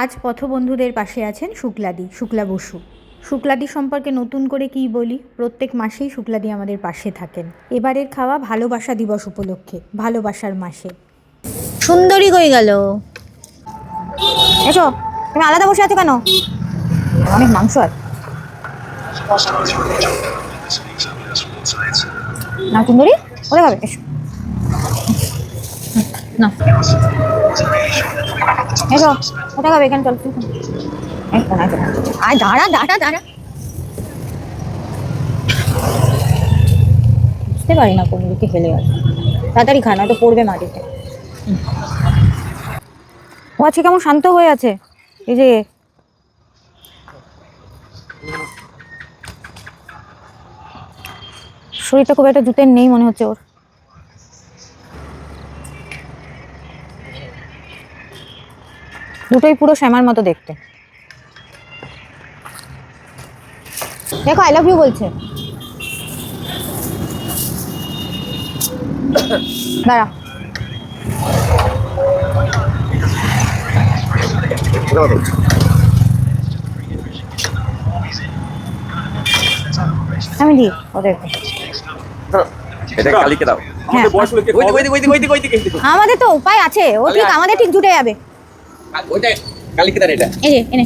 আজ পথবন্ধুদের পাশে আছেন শুক্লাদি শুক্লা বসু। শুক্লাদি সম্পর্কে নতুন করে কী বলি? প্রত্যেক মাসেই শুক্লাদি আমাদের পাশে থাকেন। এবারের খাওয়া ভালোবাসা দিবস উপলক্ষে ভালোবাসার মাসে। সুন্দরী হয়ে গেল। এসো তুমি আলাদা বসে আছো কেন? অনেক মাংস আছে। না সুন্দরী ওরে খাবে এসো। না এসো ওটা খাবে চল। আয়, দাঁড়া দাঁড়া দাঁড়া। বুঝতে পারি না কোন দিকে হেলে আছে তাড়াতাড়ি খা, নয়তো পড়বে মাটিতে। ও আজকে কেমন শান্ত হয়ে আছে। এই যে, শরীরটা খুব একটা জুতের নেই মনে হচ্ছে ওর। দুটোই পুরো শ্যামার মতো দেখতে। দেখো আই লাভ ইউ বলছে। দাঁড়া। আমি দিই ওদেরকে। এটা কালিকে দাও। হ্যাঁ। ওইদিকে ওইদিকে ওইদিকে ওইদিকে ওইদিকে ওইদিকে। আমাদের তো উপায় আছে। ও ঠিক আমাদের ঠিক জুটে যাবে। ওইটা কালিকে এটা এই যে এনে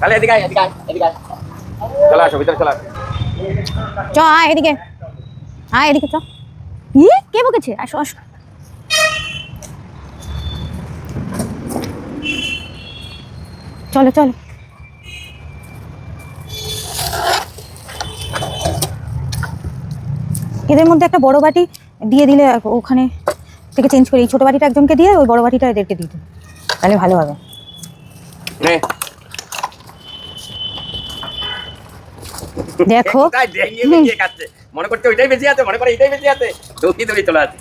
কালি এদিকে আয় এদিকে আয় এদিকে আয় চলে আসো ভিতরে চলে আসো চ আয় এদিকে আয় এদিকে চ ই কে বকেছে আসো আসো চলো চলো এদের মধ্যে একটা বড় বাটি দিয়ে দিলে ওখানে থেকে চেঞ্জ করে এই ছোট বাটিটা একজনকে দিয়ে ওই বড় বাটিটা এদেরকে দিয়ে দিই তাহলে ভালো হবে। দেখো। মনে করছে ওইটাই বেঁচে আছে মনে করে এটাই বেঁচে আছে। দৌড়ি দৌড়ি চলে আছে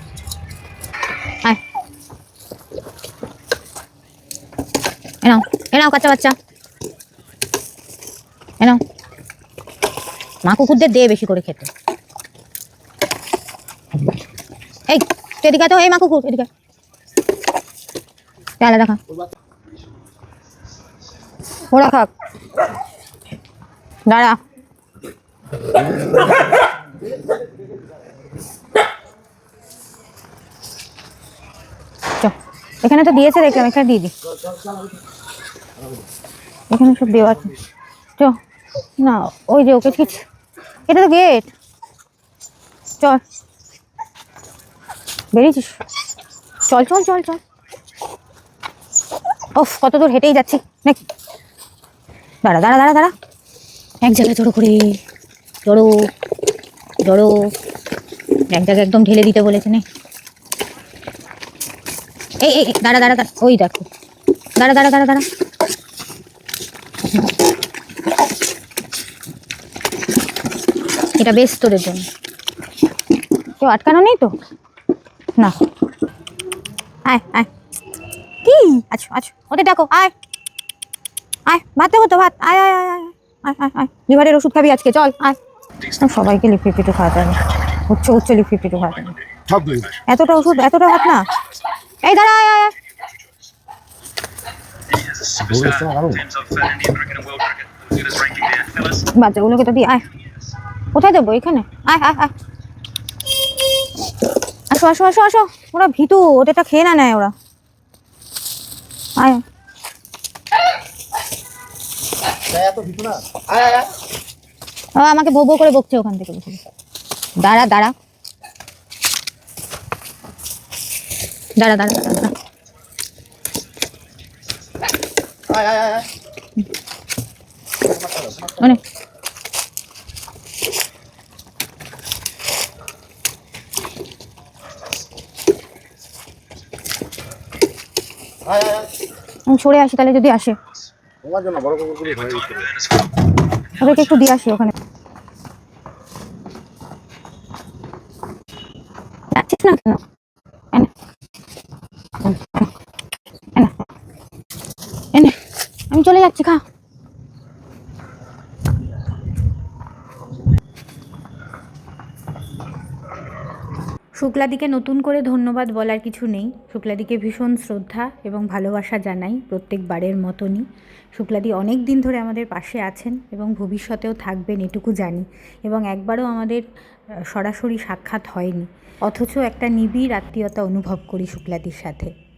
কাঁচা বাচ্চা। মা কুকুরদের দে বেশি করে খেতে। এই তুই এদিকে তো এই মা কুকুর এদিকে আলাদা খা ওরা খাক। দাঁড়া। এখানে তো দিয়েছে দেখলাম, এখানে দিয়ে দি। এখানে সব দেওয়া আছে। চ না, ওই যে ওকে কিছু এটা তো গেট চল। বেরিয়েছিস? চল চল চল চল। ওফ কত দূর হেঁটেই যাচ্ছি। নাকি দাঁড়া দাঁড়া দাঁড়া দাঁড়া। এক জায়গায় জড়ো করে, জড়ো জড়ো। এক জায়গায় একদম ঢেলে দিতে বলেছে, নে। এই এই, দাঁড়া দাঁড়া দাঁড়া, ওই দেখো। দাঁড়া দাঁড়া দাঁড়া দাঁড়া। এটা বেশ তোদের জন্য। কেউ আটকানো নেই তো? না। আয় আয়। কি ওদের ডাকো আয়। আয় ভাত দেবো তো ভাত আয় আয় আয় আয় আয় আয় আয়। লিভারের ওষুধ খাবি আজকে চল আয়। সবাইকে লিপি পিটু খাওয়াতে হবে উচ্চ উচ্চ লিপি পিটু খাওয়াতে হবে এতটা ওষুধ এতটা ভাত না? এই দাঁড়া আয় আয় বাচ্চাগুলোকে তো আয়। কোথায় দেবো এখানে? আয় আয় আয়। আসো আসো আসো আসো। ওরা ভীতু ওদেরটা খেয়ে না নেয় ওরা। আয়। ও আমাকে ভো করে বকছে ওখান থেকে বসে। দাঁড়া দাঁড়া। দাঁড়া দাঁড়া দাঁড়া দাঁড়া। মানে আমি সরে আসি তাহলে যদি আসে। তোমার জন্য বড় কুকুরগুলি ধরে ওদেরকে একটু দিয়ে আসি ওখানে। যাচ্ছিস না কেন। আমি চলে যাচ্ছি খা। শুক্লাদিকে নতুন করে ধন্যবাদ বলার কিছু নেই। শুক্লাদিকে ভীষণ শ্রদ্ধা এবং ভালোবাসা জানাই প্রত্যেকবারের মতনই। শুক্লাদি অনেক দিন ধরে আমাদের পাশে আছেন এবং ভবিষ্যতেও থাকবেন, এটুকু জানি এবং একবারও আমাদের সরাসরি সাক্ষাৎ হয়নি। অথচ একটা নিবিড় আত্মীয়তা অনুভব করি শুক্লাদির সাথে।